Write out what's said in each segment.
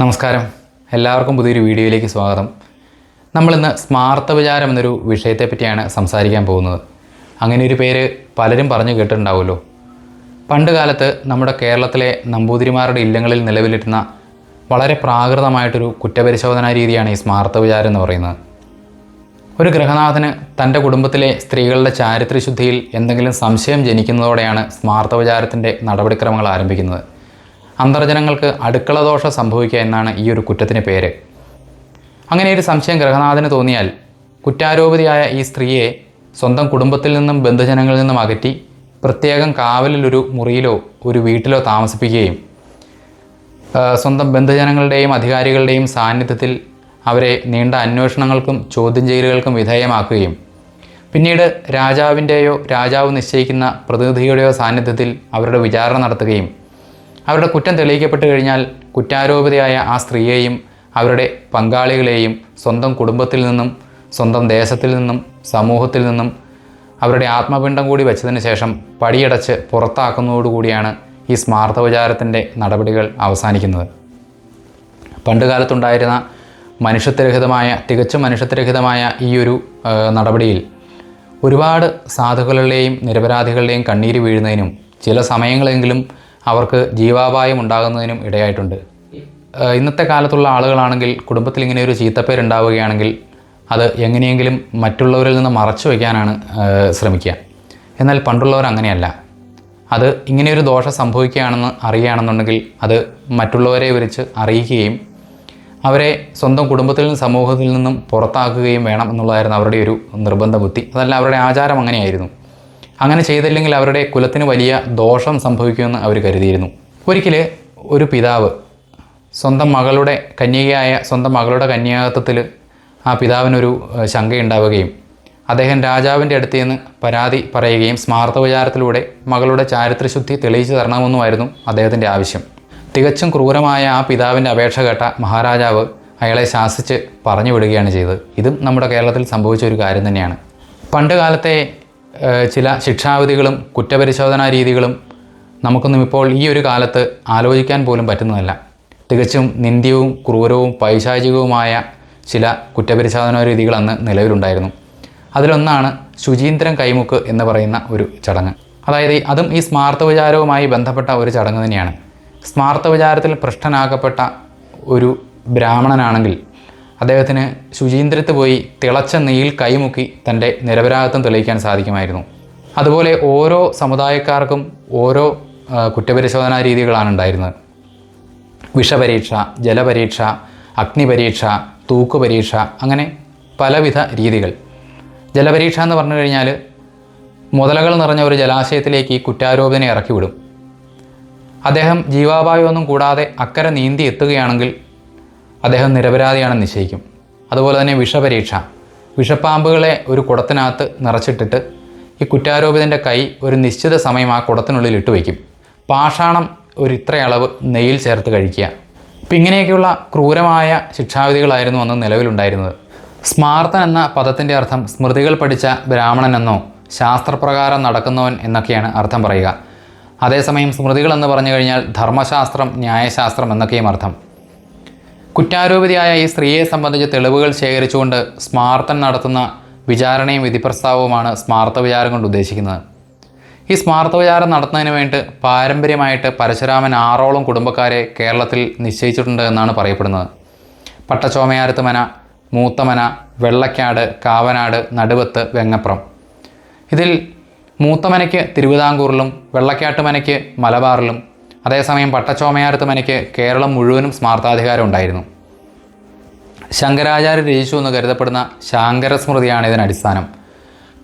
നമസ്കാരം. എല്ലാവർക്കും പുതിയൊരു വീഡിയോയിലേക്ക് സ്വാഗതം. നമ്മളിന്ന് സ്മാർത്ത വിചാരം എന്നൊരു വിഷയത്തെ പറ്റിയാണ് സംസാരിക്കാൻ പോകുന്നത്. അങ്ങനെ ഒരു പേര് പലരും പറഞ്ഞു കേട്ടിട്ടുണ്ടാവുമല്ലോ. പണ്ട് കാലത്ത് നമ്മുടെ കേരളത്തിലെ നമ്പൂതിരിമാരുടെ ഇല്ലങ്ങളിൽ നിലവിലിരുന്ന വളരെ പ്രാകൃതമായിട്ടൊരു കുറ്റപരിശോധനാ രീതിയാണ് ഈ സ്മാർത്ത വിചാരം എന്ന് പറയുന്നത്. ഒരു ഗ്രഹനാഥന് തന്റെ കുടുംബത്തിലെ സ്ത്രീകളുടെ ചാരിത്രശുദ്ധിയിൽ എന്തെങ്കിലും സംശയം ജനിക്കുന്നതോടെയാണ് സ്മാർത്ത വിചാരത്തിന്റെ നടപടിക്രമങ്ങൾ ആരംഭിക്കുന്നത്. അന്തർജനങ്ങൾക്ക് അടുക്കള ദോഷം സംഭവിക്കുക എന്നാണ് ഈ ഒരു കുറ്റത്തിന് പേര്. അങ്ങനെ ഒരു സംശയം ഗ്രഹനാഥന് തോന്നിയാൽ കുറ്റാരോപിതയായ ഈ സ്ത്രീയെ സ്വന്തം കുടുംബത്തിൽ നിന്നും ബന്ധുജനങ്ങളിൽ നിന്നും അകറ്റി പ്രത്യേകം കാവലിലൊരു മുറിയിലോ ഒരു വീട്ടിലോ താമസിപ്പിക്കുകയും സ്വന്തം ബന്ധുജനങ്ങളുടെയും അധികാരികളുടെയും സാന്നിധ്യത്തിൽ അവരെ നീണ്ട അന്വേഷണങ്ങൾക്കും ചോദ്യം ചെയ്യലുകൾക്കും വിധേയമാക്കുകയും പിന്നീട് രാജാവിന്റെയോ രാജാവ് നിശ്ചയിക്കുന്ന പ്രതിനിധിയുടെയോ സാന്നിധ്യത്തിൽ അവരുടെ വിചാരണ നടത്തുകയും അവരുടെ കുറ്റം തെളിയിക്കപ്പെട്ട് കഴിഞ്ഞാൽ കുറ്റാരോപിതയായ ആ സ്ത്രീയെയും അവരുടെ പങ്കാളികളെയും സ്വന്തം കുടുംബത്തിൽ നിന്നും സ്വന്തം ദേശത്തിൽ നിന്നും സമൂഹത്തിൽ നിന്നും അവരുടെ ആത്മപിണ്ഡം കൂടി വെച്ചതിന് ശേഷം പടിയടച്ച് പുറത്താക്കുന്നതോടുകൂടിയാണ് ഈ സ്മാർത്ഥവിചാരത്തിന്റെ നടപടികൾ അവസാനിക്കുന്നത്. പണ്ട് കാലത്തുണ്ടായിരുന്ന മനുഷ്യത്വരഹിതമായ തികച്ചും മനുഷ്യത്വരഹിതമായ ഈ ഒരു നടപടിയിൽ ഒരുപാട് സാധുക്കളുടെയും നിരപരാധികളുടെയും കണ്ണീര് വീഴുന്നതിനും ചില സമയങ്ങളെങ്കിലും അവർക്ക് ജീവാപായം ഉണ്ടാകുന്നതിനും ഇടയായിട്ടുണ്ട്. ഇന്നത്തെ കാലത്തുള്ള ആളുകളാണെങ്കിൽ കുടുംബത്തിൽ ഇങ്ങനെ ഒരു ചീത്തപ്പേരുണ്ടാവുകയാണെങ്കിൽ അത് എങ്ങനെയെങ്കിലും മറ്റുള്ളവരിൽ നിന്ന് മറച്ചു വയ്ക്കാനാണ് ശ്രമിക്കുക. എന്നാൽ പണ്ടുള്ളവർ അങ്ങനെയല്ല. അത് ഇങ്ങനെയൊരു ദോഷം സംഭവിക്കുകയാണെന്ന് അറിയുകയാണെന്നുണ്ടെങ്കിൽ അത് മറ്റുള്ളവരെ വിളിച്ച് അറിയിക്കുകയും അവരെ സ്വന്തം കുടുംബത്തിൽ നിന്നും സമൂഹത്തിൽ നിന്നും പുറത്താക്കുകയും വേണം എന്നുള്ളതായിരുന്നു അവരുടെ ഒരു നിർബന്ധ ബുദ്ധി അതല്ല അവരുടെ ആചാരം അങ്ങനെയായിരുന്നു. അങ്ങനെ ചെയ്തില്ലെങ്കിൽ അവരുടെ കുലത്തിന് വലിയ ദോഷം സംഭവിക്കുമെന്ന് അവർ കരുതിയിരുന്നു. ഒരിക്കൽ ഒരു പിതാവ് സ്വന്തം മകളുടെ കന്യകയായ സ്വന്തം മകളുടെ കന്യാകത്വത്തിൽ ആ പിതാവിനൊരു ശങ്കയുണ്ടാവുകയും അദ്ദേഹം രാജാവിന്റെ അടുത്ത് നിന്ന് പരാതി പറയുകയും സ്മാർത്ഥ വിചാരത്തിലൂടെ മകളുടെ ചാരിത്രശുദ്ധി തെളിയിച്ചു തരണമെന്നുമായിരുന്നു അദ്ദേഹത്തിന്റെ ആവശ്യം. തികച്ചും ക്രൂരമായ ആ പിതാവിന്റെ അപേക്ഷ കേട്ട മഹാരാജാവ് അയാളെ ശാസിച്ച് പറഞ്ഞു വിടുകയാണ് ചെയ്തത്. ഇതും നമ്മുടെ കേരളത്തിൽ സംഭവിച്ച ഒരു കാര്യം തന്നെയാണ്. പണ്ട് കാലത്തെ ചില ശിക്ഷാവിധികളും കുറ്റപരിശോധനാ രീതികളും നമുക്കൊന്നും ഇപ്പോൾ ഈ ഒരു കാലത്ത് ആലോചിക്കാൻ പോലും പറ്റുന്നതല്ല. തികച്ചും നിന്ദ്യവും ക്രൂരവും പൈശാചികവുമായ ചില കുറ്റപരിശോധനാ രീതികൾ അന്ന് നിലവിലുണ്ടായിരുന്നു. അതിലൊന്നാണ് ശുചീന്ദ്രൻ കൈമുക്ക് എന്ന് പറയുന്ന ഒരു ചടങ്ങ്. അതായത് അതും ഈ സ്മാർത്ഥ വിചാരവുമായി ബന്ധപ്പെട്ട ഒരു ചടങ്ങ് തന്നെയാണ്. സ്മാർത്ഥ വിചാരത്തിൽ പൃഷ്ഠനാക്കപ്പെട്ട ഒരു ബ്രാഹ്മണനാണെങ്കിൽ അദ്ദേഹത്തിന് ശുചീന്ദ്രത്ത് പോയി തിളച്ച നെയ്യിൽ കൈമുക്കി തന്റെ നിരപരാധിത്വം തെളിയിക്കാൻ സാധിക്കുമായിരുന്നു. അതുപോലെ ഓരോ സമുദായക്കാർക്കും ഓരോ കുറ്റപരിശോധനാ രീതികളാണ് ഉണ്ടായിരുന്നത്. വിഷപരീക്ഷ ജലപരീക്ഷ അഗ്നിപരീക്ഷ തൂക്കുപരീക്ഷ അങ്ങനെ പലവിധ രീതികൾ. ജലപരീക്ഷ എന്ന് പറഞ്ഞു കഴിഞ്ഞാൽ മുതലകൾ നിറഞ്ഞ ഒരു ജലാശയത്തിലേക്ക് ഈ കുറ്റാരോപിതനെ ഇറക്കി വിടും അദ്ദേഹം ജീവാപായമൊന്നും കൂടാതെ അക്കരെ നീന്തി എത്തുകയാണെങ്കിൽ അദ്ദേഹം നിരപരാധിയാണെന്ന് നിശ്ചയിക്കും. അതുപോലെ തന്നെ വിഷപരീക്ഷ. വിഷപ്പാമ്പുകളെ ഒരു കുടത്തിനകത്ത് നിറച്ചിട്ടിട്ട് ഈ കുറ്റാരോപിതന്റെ കൈ ഒരു നിശ്ചിത സമയം ആ കുടത്തിനുള്ളിൽ ഇട്ട് വയ്ക്കും. പാഷാണം ഒരു ഇത്ര അളവ് നെയ്യിൽ ചേർത്ത് കഴിക്കുക. ഇപ്പം ഇങ്ങനെയൊക്കെയുള്ള ക്രൂരമായ ശിക്ഷാവിധികളായിരുന്നു അന്ന് നിലവിലുണ്ടായിരുന്നത്. സ്മാർത്തൻ എന്ന പദത്തിന്റെ അർത്ഥം സ്മൃതികൾ പഠിച്ച ബ്രാഹ്മണൻ എന്നോ ശാസ്ത്രപ്രകാരം നടക്കുന്നവൻ എന്നൊക്കെയാണ് അർത്ഥം പറയുക. അതേസമയം സ്മൃതികൾ എന്ന് പറഞ്ഞു കഴിഞ്ഞാൽ ധർമ്മശാസ്ത്രം ന്യായശാസ്ത്രം എന്നൊക്കെയും അർത്ഥം. കുറ്റാരോപിതയായ ഈ സ്ത്രീയെ സംബന്ധിച്ച് തെളിവുകൾ ശേഖരിച്ചുകൊണ്ട് സ്മാർത്തൻ നടത്തുന്ന വിചാരണയും വിധിപ്രസ്താവവുമാണ് സ്മാർത്ത വിചാരം കൊണ്ട് ഉദ്ദേശിക്കുന്നത്. ഈ സ്മാർത്ത വിചാരം നടത്തുന്നതിന് വേണ്ടി പാരമ്പര്യമായിട്ട് പരശുരാമൻ ആറോളം കുടുംബക്കാരെ കേരളത്തിൽ നിശ്ചയിച്ചിട്ടുണ്ട് എന്നാണ് പറയപ്പെടുന്നത്. പട്ടച്ചോമയാരത്ത് മന മൂത്തമന വെള്ളക്കാട് കാവനാട് നടുവത്ത് വെങ്ങപ്രം ഇതിൽ മൂത്തമനയ്ക്ക് തിരുവിതാംകൂറിലും വെള്ളക്കാട്ടുമനയ്ക്ക് മലബാറിലും അതേസമയം പട്ടച്ചോമയാരത്ത് മനയ്ക്ക് കേരളം മുഴുവനും സ്മാർത്താധികാരം ഉണ്ടായിരുന്നു. ശങ്കരാചാര്യ രചിച്ചു എന്ന് കരുതപ്പെടുന്ന ശാങ്കര സ്മൃതിയാണ് ഇതിന് അടിസ്ഥാനം.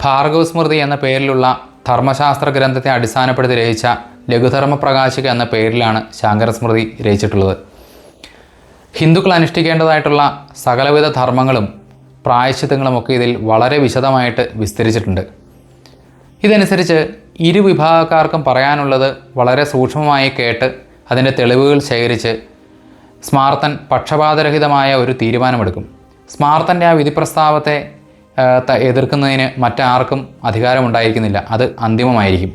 ഭാർഗവ സ്മൃതി എന്ന പേരിലുള്ള ധർമ്മശാസ്ത്ര ഗ്രന്ഥത്തെ അടിസ്ഥാനപ്പെടുത്തി രചിച്ച ലഘുധർമ്മ പ്രകാശിക എന്ന പേരിലാണ് ശാങ്കര സ്മൃതി രചിച്ചിട്ടുള്ളത്. ഹിന്ദുക്കൾ അനുഷ്ഠിക്കേണ്ടതായിട്ടുള്ള സകലവിധ ധർമ്മങ്ങളും പ്രായശ്ചിത്തങ്ങളും ഒക്കെ ഇതിൽ വളരെ വിശദമായിട്ട് വിസ്തരിച്ചിട്ടുണ്ട്. ഇതനുസരിച്ച് ഇരു വിഭാഗക്കാർക്കും പറയാനുള്ളത് വളരെ സൂക്ഷ്മമായി കേട്ട് അതിന്റെ തെളിവുകൾ ശേഖരിച്ച് സ്മാർത്തൻ പക്ഷപാതരഹിതമായ ഒരു തീരുമാനമെടുക്കും. സ്മാർത്തന്റെ ആ വിധിപ്രസ്താവത്തെ എതിർക്കുന്നതിന് മറ്റാർക്കും അധികാരമുണ്ടായിരിക്കുന്നില്ല. അത് അന്തിമമായിരിക്കും.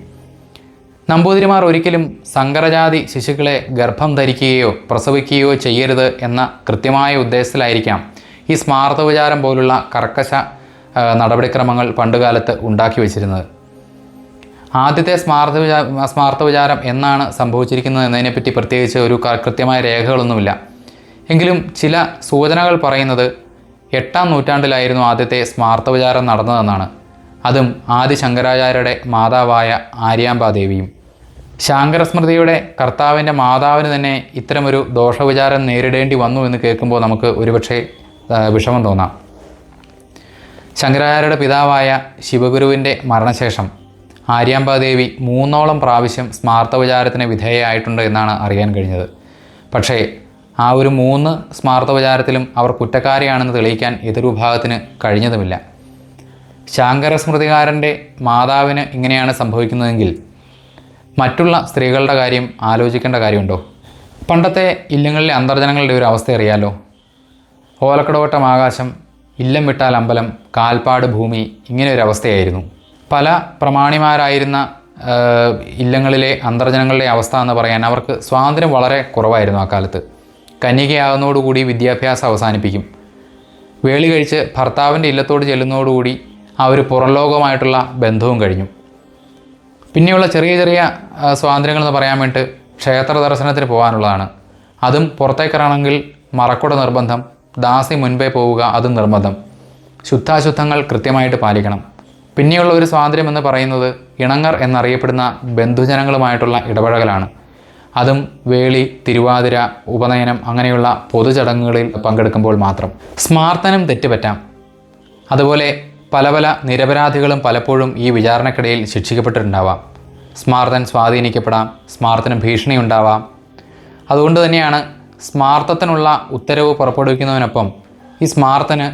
നമ്പൂതിരിമാർ ഒരിക്കലും സങ്കരജാതി ശിശുക്കളെ ഗർഭം ധരിക്കുകയോ പ്രസവിക്കുകയോ ചെയ്യരുത് എന്ന കൃത്യമായ ഉദ്ദേശത്തിലായിരിക്കാം ഈ സ്മാർത്ഥവിചാരം പോലുള്ള കർക്കശ നടപടിക്രമങ്ങൾ പണ്ടുകാലത്ത് ഉണ്ടാക്കി വച്ചിരുന്നത്. ആദ്യത്തെ സ്മാർത്ഥ വിചാ സ്മാർത്ഥ വിചാരം എന്നാണ് സംഭവിച്ചിരിക്കുന്നത് എന്നതിനെപ്പറ്റി പ്രത്യേകിച്ച് ഒരു കൃത്യമായ രേഖകളൊന്നുമില്ല. എങ്കിലും ചില സൂചനകൾ പറയുന്നത് എട്ടാം നൂറ്റാണ്ടിലായിരുന്നു ആദ്യത്തെ സ്മാർത്ഥ വിചാരം നടന്നതെന്നാണ്. അതും ആദി ശങ്കരാചാര്യരുടെ മാതാവായ ആര്യാമ്പാദേവിയും. ശാങ്കരസ്മൃതിയുടെ കർത്താവിന്റെ മാതാവിന് തന്നെ ഇത്തരമൊരു ദോഷവിചാരം നേരിടേണ്ടി വന്നു എന്ന് കേൾക്കുമ്പോൾ നമുക്ക് ഒരുപക്ഷെ വിഷമം തോന്നാം. ശങ്കരാചാര്യരുടെ പിതാവായ ശിവഗുരുവിന്റെ മരണശേഷം ആര്യാമ്പാദേവി മൂന്നോളം പ്രാവശ്യം സ്മാർത്ഥവിചാരത്തിന് വിധേയമായിട്ടുണ്ട് എന്നാണ് അറിയാൻ കഴിഞ്ഞത്. പക്ഷേ ആ ഒരു മൂന്ന് സ്മാർത്ഥവിചാരത്തിലും അവർ കുറ്റക്കാരിയാണെന്ന് തെളിയിക്കാൻ എതിർവിഭാഗത്തിന് കഴിഞ്ഞതുമില്ല. ശാങ്കര സ്മൃതികാരന്റെ മാതാവിന് ഇങ്ങനെയാണ് സംഭവിക്കുന്നതെങ്കിൽ മറ്റുള്ള സ്ത്രീകളുടെ കാര്യം ആലോചിക്കേണ്ട കാര്യമുണ്ടോ? പണ്ടത്തെ ഇല്ലങ്ങളിലെ അന്തർജനങ്ങളുടെ ഒരു അവസ്ഥ അറിയാലോ? ഓലക്കടവട്ടം ആകാശം ഇല്ലം വിട്ടാൽ അമ്പലം കാൽപ്പാട് ഭൂമി ഇങ്ങനെ ഒരു അവസ്ഥയായിരുന്നു. പല പ്രമാണിമാരായിരുന്ന ഇല്ലങ്ങളിലെ അന്തർജനങ്ങളുടെ അവസ്ഥ എന്ന് പറയാൻ അവർക്ക് സ്വാതന്ത്ര്യം വളരെ കുറവായിരുന്നു ആ കാലത്ത്. കന്യകയാകുന്നതോടുകൂടി വിദ്യാഭ്യാസം അവസാനിപ്പിക്കും. വേളി കഴിച്ച് ഭർത്താവിന്റെ ഇല്ലത്തോട് ചെല്ലുന്നതോടുകൂടി ആ ഒരു ബന്ധവും കഴിഞ്ഞു. പിന്നെയുള്ള ചെറിയ ചെറിയ സ്വാതന്ത്ര്യങ്ങൾ എന്ന് പറയാൻ വേണ്ടിയിട്ട് ക്ഷേത്ര ദർശനത്തിന് പോകാനുള്ളതാണ്. അതും പുറത്തേക്കിറങ്ങണമെങ്കിൽ മറക്കുട നിർബന്ധം ദാസി മുൻപേ പോവുക അതും നിർബന്ധം. ശുദ്ധാശുദ്ധങ്ങൾ കൃത്യമായിട്ട് പാലിക്കണം. പിന്നെയുള്ള ഒരു സ്വാതന്ത്ര്യം എന്ന് പറയുന്നത് ഇണങ്ങർ എന്നറിയപ്പെടുന്ന ബന്ധുജനങ്ങളുമായിട്ടുള്ള ഇടപഴകലാണ്. അതും വേളി തിരുവാതിര ഉപനയനം അങ്ങനെയുള്ള പൊതുചടങ്ങുകളിൽ പങ്കെടുക്കുമ്പോൾ മാത്രം. സ്മാർത്തനം തെറ്റുപറ്റാം. അതുപോലെ പല പല നിരപരാധികളും പലപ്പോഴും ഈ വിചാരണക്കിടയിൽ ശിക്ഷിക്കപ്പെട്ടിട്ടുണ്ടാവാം. സ്മാർത്തൻ സ്വാധീനിക്കപ്പെടാം സ്മാർത്തന് ഭീഷണി ഉണ്ടാവാം അതുകൊണ്ട് തന്നെയാണ് സ്മാർത്ഥത്തിനുള്ള ഉത്തരവ് പുറപ്പെടുവിക്കുന്നതിനൊപ്പം ഈ സ്മാർത്തന്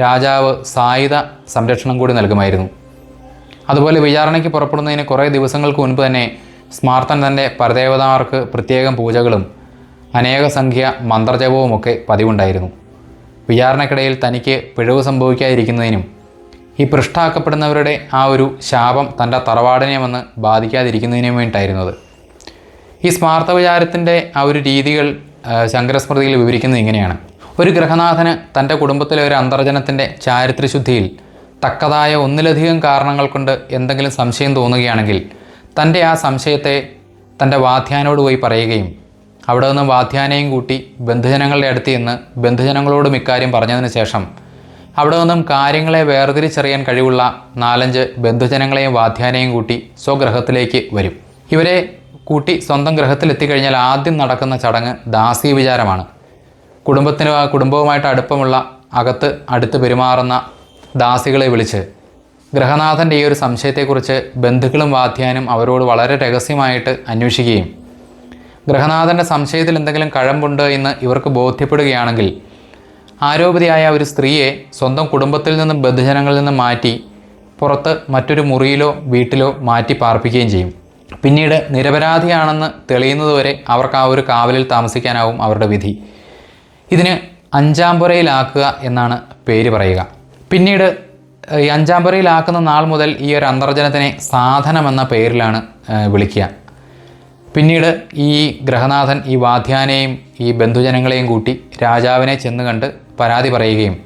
രാജാവ് സായുധ സംരക്ഷണം കൂടി നൽകുമായിരുന്നു. അതുപോലെ വിചാരണയ്ക്ക് പുറപ്പെടുന്നതിന് കുറേ ദിവസങ്ങൾക്ക് മുൻപ് തന്നെ സ്മാർത്തൻ തന്റെ പരദേവതാർക്ക് പ്രത്യേകം പൂജകളും അനേക സംഖ്യ മന്ത്രജപവുമൊക്കെ പതിവുണ്ടായിരുന്നു. വിചാരണക്കിടയിൽ തനിക്ക് പിഴവ് സംഭവിക്കാതിരിക്കുന്നതിനും ഈ പൃഷ്ഠാക്കപ്പെടുന്നവരുടെ ആ ഒരു ശാപം തന്റെ തറവാടിനെ വന്ന് ബാധിക്കാതിരിക്കുന്നതിനും വേണ്ടിയിട്ടായിരുന്നത്. ഈ സ്മാർത്ഥ വിചാരത്തിന്റെ ആ ഒരു രീതികൾ ശങ്കരസ്മൃതിയിൽ വിവരിക്കുന്നത് ഇങ്ങനെയാണ്. ഒരു ഗ്രഹനാഥന് തന്റെ കുടുംബത്തിലെ ഒരു അന്തർജനത്തിന്റെ ചാരിത്രശുദ്ധിയിൽ തക്കതായ ഒന്നിലധികം കാരണങ്ങൾ കൊണ്ട് എന്തെങ്കിലും സംശയം തോന്നുകയാണെങ്കിൽ തന്റെ ആ സംശയത്തെ തന്റെ വാധ്യാനോട് പോയി പറയുകയും അവിടെ നിന്ന് വാധ്യാനയും കൂട്ടി ബന്ധുജനങ്ങളുടെ അടുത്ത് നിന്ന് ബന്ധുജനങ്ങളോടും ഇക്കാര്യം പറഞ്ഞതിന് ശേഷം അവിടെ നിന്നും കാര്യങ്ങളെ വേർതിരിച്ചറിയാൻ കഴിവുള്ള നാലഞ്ച് ബന്ധുജനങ്ങളെയും വാധ്യാനയും കൂട്ടി സ്വഗ്രഹത്തിലേക്ക് വരും. ഇവരെ കൂട്ടി സ്വന്തം ഗ്രഹത്തിലെത്തിക്കഴിഞ്ഞാൽ ആദ്യം നടക്കുന്ന ചടങ്ങ് ദാസി വിചാരമാണ്. കുടുംബത്തിന് കുടുംബവുമായിട്ട് അടുപ്പമുള്ള അകത്ത് അടുത്ത് പെരുമാറുന്ന ദാസികളെ വിളിച്ച്. ഗ്രഹനാഥന്റെ ഈ ഒരു സംശയത്തെക്കുറിച്ച് ബന്ധുക്കളും വാധ്യാനും അവരോട് വളരെ രഹസ്യമായിട്ട് അന്വേഷിക്കുകയും ഗ്രഹനാഥന്റെ സംശയത്തിൽ എന്തെങ്കിലും കഴമ്പുണ്ട് എന്ന് ഇവർക്ക് ബോധ്യപ്പെടുകയാണെങ്കിൽ ആരോപിതയായ ഒരു സ്ത്രീയെ സ്വന്തം കുടുംബത്തിൽ നിന്നും ബന്ധുജനങ്ങളിൽ നിന്നും മാറ്റി പുറത്ത് മറ്റൊരു മുറിയിലോ വീട്ടിലോ മാറ്റി പാർപ്പിക്കുകയും ചെയ്യും. പിന്നീട് നിരപരാധിയാണെന്ന് തെളിയുന്നതുവരെ അവർക്ക് ആ ഒരു കാവലിൽ താമസിക്കാനാവും അവരുടെ വിധി. ഇതിന് അഞ്ചാംപുരയിലാക്കുക എന്നാണ് പേര് പറയുക. പിന്നീട് ഈ അഞ്ചാമ്പുരയിലാക്കുന്ന നാൾ മുതൽ ഈ ഒരു അന്തർജനത്തിനെ സാധനമെന്ന പേരിലാണ് വിളിക്കുക. പിന്നീട് ഈ ഗ്രഹനാഥൻ ഈ വാധ്യാനെയും ഈ ബന്ധുജനങ്ങളെയും കൂട്ടി രാജാവിനെ ചെന്ന് കണ്ട് പരാതി പറയുകയും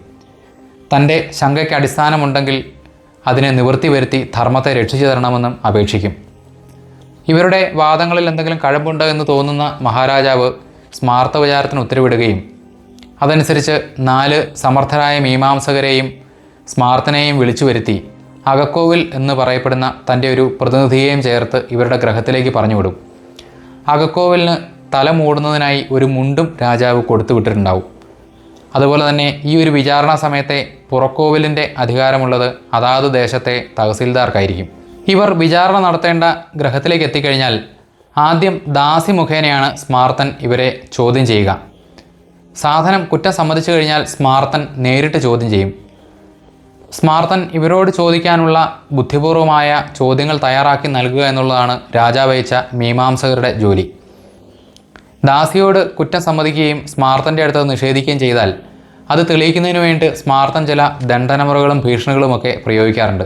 തന്റെ ശങ്കയ്ക്ക് അടിസ്ഥാനമുണ്ടെങ്കിൽ അതിനെ നിവൃത്തി വരുത്തി ധർമ്മത്തെ രക്ഷിച്ചു തരണമെന്നും അപേക്ഷിക്കും. ഇവരുടെ വാദങ്ങളിൽ എന്തെങ്കിലും കഴമ്പുണ്ട് എന്ന് തോന്നുന്ന മഹാരാജാവ് സ്മാർത്ഥ വിചാരത്തിന് ഉത്തരവിടുകയും അതനുസരിച്ച് നാല് സമർത്ഥരായ മീമാംസകരെയും സ്മാർത്ഥനെയും വിളിച്ചു വരുത്തി. അകക്കോവിൽ എന്ന് പറയപ്പെടുന്ന തന്റെ ഒരു പ്രതിനിധിയെയും ചേർത്ത് ഇവരുടെ ഗ്രഹത്തിലേക്ക് പറഞ്ഞുവിടും അകക്കോവിലിന് തല മൂടുന്നതിനായി ഒരു മുണ്ടും രാജാവ് കൊടുത്തു വിട്ടിട്ടുണ്ടാവും. അതുപോലെ തന്നെ ഈ ഒരു വിചാരണ സമയത്തെ പുറക്കോവിലിന്റെ അധികാരമുള്ളത് അതാത് ദേശത്തെ തഹസീൽദാർക്കായിരിക്കും. ഇവർ വിചാരണ നടത്തേണ്ട ഗ്രഹത്തിലേക്ക് എത്തിക്കഴിഞ്ഞാൽ ആദ്യം ദാസി മുഖേനയാണ് സ്മാർത്തൻ ഇവരെ ചോദ്യം ചെയ്യുക. സാധനം കുറ്റം സമ്മതിച്ചു കഴിഞ്ഞാൽ സ്മാർത്തൻ നേരിട്ട് ചോദ്യം ചെയ്യും. സ്മാർത്തൻ ഇവരോട് ചോദിക്കാനുള്ള ബുദ്ധിപൂർവമായ ചോദ്യങ്ങൾ തയ്യാറാക്കി നൽകുക എന്നുള്ളതാണ് രാജാവ് രാജാവയച്ച മീമാംസകരുടെ ജോലി. ദാസിയോട് കുറ്റം സമ്മതിക്കുകയും സ്മാർത്തന്റെ അടുത്ത് നിഷേധിക്കുകയും ചെയ്താൽ അത് തെളിയിക്കുന്നതിന് വേണ്ടി സ്മാർത്തൻ ചില ദണ്ഡനമുറകളും ഭീഷണികളുമൊക്കെ പ്രയോഗിക്കാറുണ്ട്.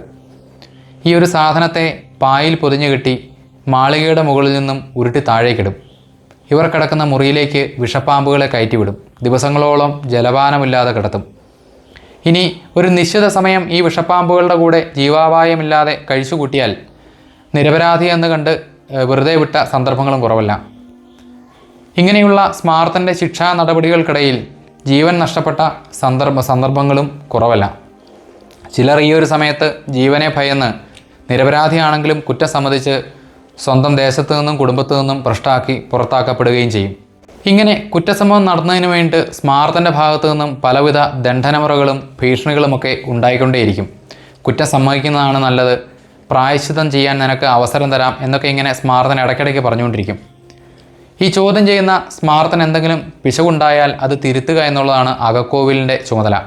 ഈ ഒരു സാധനത്തെ പായിൽ പൊതിഞ്ഞു കെട്ടി മാളികയുടെ മുകളിൽ നിന്നും ഉരുട്ടി താഴേക്കിടും ഇവർ കിടക്കുന്ന മുറിയിലേക്ക് വിഷപ്പാമ്പുകളെ കയറ്റിവിടും. ദിവസങ്ങളോളം ജലപാനമില്ലാതെ കിടത്തും. ഇനി ഒരു നിശ്ചിത സമയം ഈ വിഷപ്പാമ്പുകളുടെ കൂടെ ജീവാപായമില്ലാതെ കഴിച്ചുകൂട്ടിയാൽ നിരപരാധി എന്ന് കണ്ട് വെറുതെ വിട്ട സന്ദർഭങ്ങളും കുറവല്ല. ഇങ്ങനെയുള്ള സ്മാർത്തന്റെ ശിക്ഷാ നടപടികൾക്കിടയിൽ ജീവൻ നഷ്ടപ്പെട്ട സന്ദർഭ സന്ദർഭങ്ങളും കുറവല്ല. ചിലർ ഈ ഒരു സമയത്ത് ജീവനെ ഭയന്ന് നിരപരാധിയാണെങ്കിലും കുറ്റം സമ്മതിച്ച് സ്വന്തം ദേശത്തു നിന്നും കുടുംബത്തു നിന്നും ഭ്രഷ്ടാക്കി പുറത്താക്കപ്പെടുകയും ചെയ്യും. ഇങ്ങനെ കുറ്റസംഭവം നടന്നതിന് വേണ്ടി സ്മാർത്തന്റെ ഭാഗത്തു നിന്നും പലവിധ ദണ്ഡനമുറകളും ഭീഷണികളുമൊക്കെ ഉണ്ടായിക്കൊണ്ടേയിരിക്കും. കുറ്റം സമ്മതിക്കുന്നതാണ് നല്ലത്. പ്രായശ്ചിത്തം ചെയ്യാൻ നിനക്ക് അവസരം തരാം എന്നൊക്കെ ഇങ്ങനെ സ്മാർത്തൻ ഇടയ്ക്കിടയ്ക്ക് പറഞ്ഞുകൊണ്ടിരിക്കും. ഈ ചോദ്യം ചെയ്യുന്ന സ്മാർത്തൻ എന്തെങ്കിലും പിശകുണ്ടായാൽ അത് തിരുത്തുക എന്നുള്ളതാണ് അകക്കോവിലിന്റെ ചുമതല.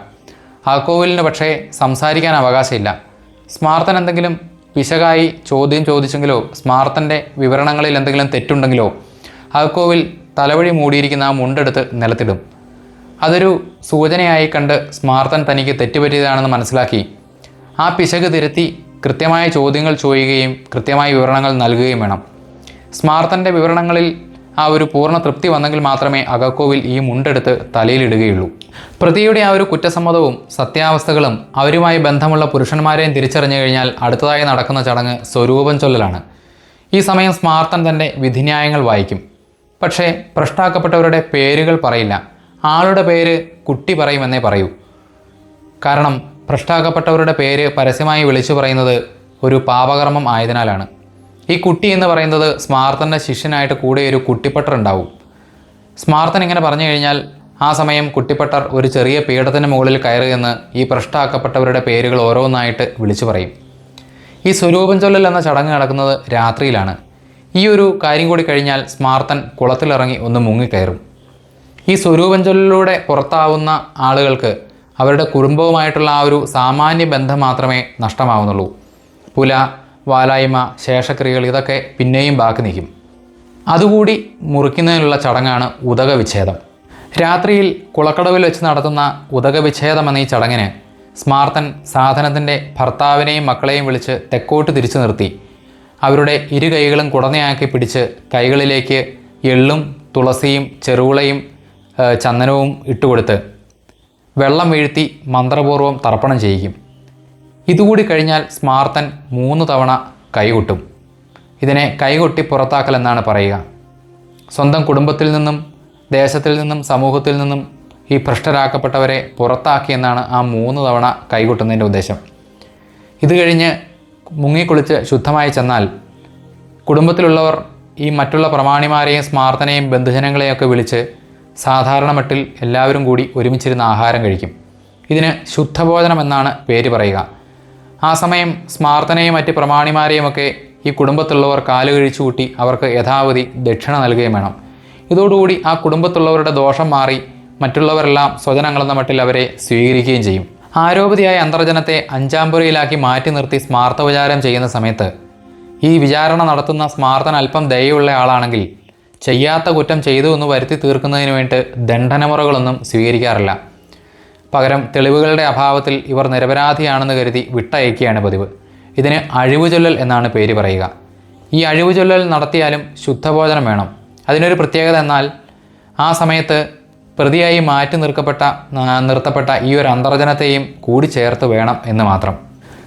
അകക്കോവിലിന് പക്ഷേ സംസാരിക്കാൻ അവകാശമില്ല. സ്മാർത്തൻ എന്തെങ്കിലും പിശകായി ചോദ്യം ചോദിച്ചെങ്കിലോ സ്മാർത്തന്റെ വിവരണങ്ങളിൽ എന്തെങ്കിലും തെറ്റുണ്ടെങ്കിലോ അകക്കോവിൽ തലവഴി മൂടിയിരിക്കുന്ന ആ മുണ്ടെടുത്ത് നിലത്തിടും. അതൊരു സൂചനയായി കണ്ട് സ്മാർത്തൻ തനിക്ക് തെറ്റുപറ്റിയതാണെന്ന് മനസ്സിലാക്കി. ആ പിശക് തിരുത്തി കൃത്യമായ ചോദ്യങ്ങൾ ചോദിക്കുകയും കൃത്യമായ വിവരണങ്ങൾ നൽകുകയും വേണം. സ്മാർത്തന്റെ വിവരണങ്ങളിൽ ആ ഒരു പൂർണ തൃപ്തി വന്നെങ്കിൽ മാത്രമേ അകക്കോവിൽ ഈ മുണ്ടെടുത്ത് തലയിലിടുകയുള്ളൂ. പ്രതിയുടെ ആ ഒരു കുറ്റസമ്മതവും സത്യാവസ്ഥകളും അവരുമായി ബന്ധമുള്ള പുരുഷന്മാരെയും തിരിച്ചറിഞ്ഞു കഴിഞ്ഞാൽ അടുത്തതായി നടക്കുന്ന ചടങ്ങ് സ്വരൂപം ചൊല്ലലാണ്. ഈ സമയം സ്മാർത്തൻ തന്റെ വിധിന്യായങ്ങൾ വായിക്കും. പക്ഷേ ഭ്രഷ്ടാക്കപ്പെട്ടവരുടെ പേരുകൾ പറയില്ല. ആളുടെ പേര് കുട്ടി പറയുമെന്നേ പറയൂ. കാരണം ഭ്രഷ്ടാക്കപ്പെട്ടവരുടെ പേര് പരസ്യമായി വിളിച്ചു പറയുന്നത് ഒരു പാപകർമ്മം ആയതിനാലാണ്. ഈ കുട്ടി എന്ന് പറയുന്നത് സ്മാർത്തന്റെ ശിഷ്യനായിട്ട് കൂടെ ഒരു കുട്ടിപ്പട്ടർ ഉണ്ടാവും. സ്മാർത്തൻ ഇങ്ങനെ പറഞ്ഞു കഴിഞ്ഞാൽ ആ സമയം കുട്ടിപ്പട്ടർ ഒരു ചെറിയ പീഠത്തിന് മുകളിൽ കയറി എന്ന് ഈ ഭ്രഷ്ടാക്കപ്പെട്ടവരുടെ പേരുകൾ ഓരോന്നായിട്ട് വിളിച്ചു പറയും. ഈ സ്വരൂപം ചൊല്ലൽ എന്ന ചടങ്ങ് നടക്കുന്നത് രാത്രിയിലാണ്. ഈ ഒരു കാര്യം കൂടി കഴിഞ്ഞാൽ സ്മാർത്തൻ കുളത്തിലിറങ്ങി ഒന്ന് മുങ്ങിക്കയറും. ഈ സ്വരൂപഞ്ചൊല്ലിലൂടെ പുറത്താവുന്ന ആളുകൾക്ക് അവരുടെ കുടുംബവുമായിട്ടുള്ള ആ ഒരു സാമാന്യ ബന്ധം മാത്രമേ നഷ്ടമാവുന്നുള്ളൂ. പുല വാലായ്മ ശേഷക്രിയകൾ ഇതൊക്കെ പിന്നെയും ബാക്കി നിൽക്കും. അതുകൂടി മുറിക്കുന്നതിനുള്ള ചടങ്ങാണ് ഉദകവിച്ഛേദം. രാത്രിയിൽ കുളക്കടവിൽ വെച്ച് നടത്തുന്ന ഉദകവിച്ഛേദം എന്ന ഈ ചടങ്ങിന് സ്മാർത്തൻ സാധനത്തിന്റെ ഭർത്താവിനെയും മക്കളെയും വിളിച്ച് തെക്കോട്ട് തിരിച്ചു നിർത്തി അവരുടെ ഇരു കൈകളും കുടനയാക്കി പിടിച്ച് കൈകളിലേക്ക് എള്ളും തുളസിയും ചെറുവിളയും ചന്ദനവും ഇട്ടുകൊടുത്ത് വെള്ളം വീഴ്ത്തി മന്ത്രപൂർവം തർപ്പണം ചെയ്യിക്കും. ഇതുകൂടി കഴിഞ്ഞാൽ സ്മാർത്തൻ മൂന്ന് തവണ കൈകൊട്ടും. ഇതിനെ കൈകൊട്ടി പുറത്താക്കൽ എന്നാണ് പറയുക. സ്വന്തം കുടുംബത്തിൽ നിന്നും ദേശത്തിൽ നിന്നും സമൂഹത്തിൽ നിന്നും ഈ ഭ്രഷ്ടരാക്കപ്പെട്ടവരെ പുറത്താക്കിയെന്നാണ് ആ മൂന്ന് തവണ കൈകൊട്ടുന്നതിന്റെ ഉദ്ദേശം. ഇത് കഴിഞ്ഞ് മുങ്ങിക്കുളിച്ച് ശുദ്ധമായി ചെന്നാൽ കുടുംബത്തിലുള്ളവർ ഈ മറ്റുള്ള പ്രമാണിമാരെയും സ്മാർത്തനെയും ബന്ധുജനങ്ങളെയും ഒക്കെ വിളിച്ച് സാധാരണ മട്ടിൽ എല്ലാവരും കൂടി ഒരുമിച്ചിരുന്ന് ആഹാരം കഴിക്കും. ഇതിന് ശുദ്ധഭോജനം എന്നാണ് പേര് പറയുക. ആ സമയം സ്മാർത്തനെയും മറ്റ് പ്രമാണിമാരെയുമൊക്കെ ഈ കുടുംബത്തുള്ളവർ കാൽ കഴിച്ചു കൂട്ടി അവർക്ക് യഥാവധി ദക്ഷിണ നൽകുകയും വേണം. ഇതോടുകൂടി ആ കുടുംബത്തുള്ളവരുടെ ദോഷം മാറി മറ്റുള്ളവരെല്ലാം സ്വജനങ്ങളെന്ന മട്ടിൽ അവരെ സ്വീകരിക്കുകയും ചെയ്യും. ആരോപതിയായ അന്തർജനത്തെ അഞ്ചാമ്പുരയിലാക്കി മാറ്റി നിർത്തി സ്മാർത്ഥോപചാരം ചെയ്യുന്ന സമയത്ത് ഈ വിചാരണ നടത്തുന്ന സ്മാർത്തൻ അല്പം ദയുള്ള ആളാണെങ്കിൽ ചെയ്യാത്ത കുറ്റം ചെയ്തു എന്ന് വരുത്തി തീർക്കുന്നതിന് വേണ്ടി ദണ്ഡനമുറകളൊന്നും സ്വീകരിക്കാറില്ല. പകരം തെളിവുകളുടെ അഭാവത്തിൽ ഇവർ നിരപരാധിയാണെന്ന് കരുതി വിട്ടയക്കുകയാണ് പതിവ്. ഇതിന് അഴിവുചൊല്ലൽ എന്നാണ് പേര് പറയുക. ഈ അഴിവുചൊല്ലൽ നടത്തിയാലും ശുദ്ധഭോജനം വേണം. അതിനൊരു പ്രത്യേകത എന്നാൽ ആ സമയത്ത് പ്രതിയായി മാറ്റി നിർക്കപ്പെട്ട നിർത്തപ്പെട്ട ഈ ഒരു അന്തർജനത്തെയും കൂടി ചേർത്ത് വേണം എന്ന് മാത്രം.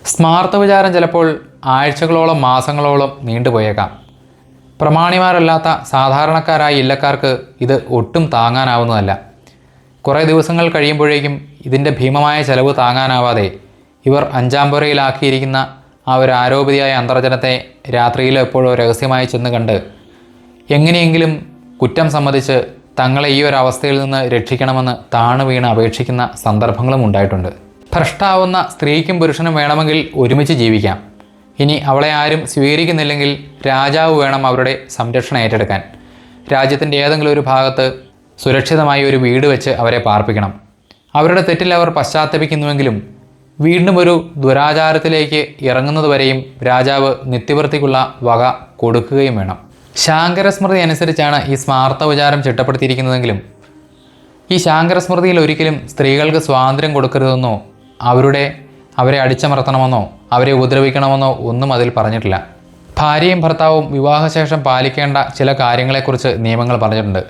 സ്മാർത്ത വിചാരം ചിലപ്പോൾ ആഴ്ചകളോളം മാസങ്ങളോളം നീണ്ടുപോയേക്കാം പ്രമാണിമാരല്ലാത്ത സാധാരണക്കാരായ ഇല്ലക്കാർക്ക് ഇത് ഒട്ടും താങ്ങാനാവുന്നതല്ല. കുറേ ദിവസങ്ങൾ കഴിയുമ്പോഴേക്കും ഇതിന്റെ ഭീമമായ ചെലവ് താങ്ങാനാവാതെ ഇവർ അഞ്ചാം പുരയിലാക്കിയിരിക്കുന്ന ആ ഒരു ആരോപിതയായ അന്തർജനത്തെ രാത്രിയിൽ എപ്പോഴോ രഹസ്യമായി ചെന്ന് കണ്ട് എങ്ങനെയെങ്കിലും കുറ്റം സമ്മതിച്ച് തങ്ങളെ ഈ ഒരു അവസ്ഥയിൽ നിന്ന് രക്ഷിക്കണമെന്ന് താണു വീണ് അപേക്ഷിക്കുന്ന സന്ദർഭങ്ങളും ഉണ്ടായിട്ടുണ്ട്. ഭ്രഷ്ടാവുന്ന സ്ത്രീക്കും പുരുഷനും വേണമെങ്കിൽ ഒരുമിച്ച് ജീവിക്കാം. ഇനി അവളെ ആരും സ്വീകരിക്കുന്നില്ലെങ്കിൽ രാജാവ് വേണം അവരുടെ സംരക്ഷണം ഏറ്റെടുക്കാൻ. രാജ്യത്തിന്റെ ഏതെങ്കിലും ഒരു ഭാഗത്ത് സുരക്ഷിതമായി ഒരു വീട് വെച്ച് അവരെ പാർപ്പിക്കണം. അവരുടെ തെറ്റിൽ അവർ പശ്ചാത്തപിക്കുന്നുവെങ്കിലും വീണ്ടും ഒരു ദുരാചാരത്തിലേക്ക് ഇറങ്ങുന്നതുവരെയും രാജാവ് നിത്യവൃത്തിക്കുള്ള വക കൊടുക്കുകയും വേണം. ശാങ്കരസ്മൃതി അനുസരിച്ചാണ് ഈ സ്മാർത്ഥ വിചാരം ചിട്ടപ്പെടുത്തിയിരിക്കുന്നതെങ്കിലും ഈ ശാങ്കരസ്മൃതിയിൽ ഒരിക്കലും സ്ത്രീകൾക്ക് സ്വാതന്ത്ര്യം കൊടുക്കരുതെന്നോ അവരുടെ അവരെ അടിച്ചമർത്തണമെന്നോ അവരെ ഉപദ്രവിക്കണമെന്നോ ഒന്നും അതിൽ പറഞ്ഞിട്ടില്ല. ഭാര്യയും ഭർത്താവും വിവാഹശേഷം പാലിക്കേണ്ട ചില കാര്യങ്ങളെക്കുറിച്ച് നിയമങ്ങൾ പറഞ്ഞിട്ടുണ്ട്.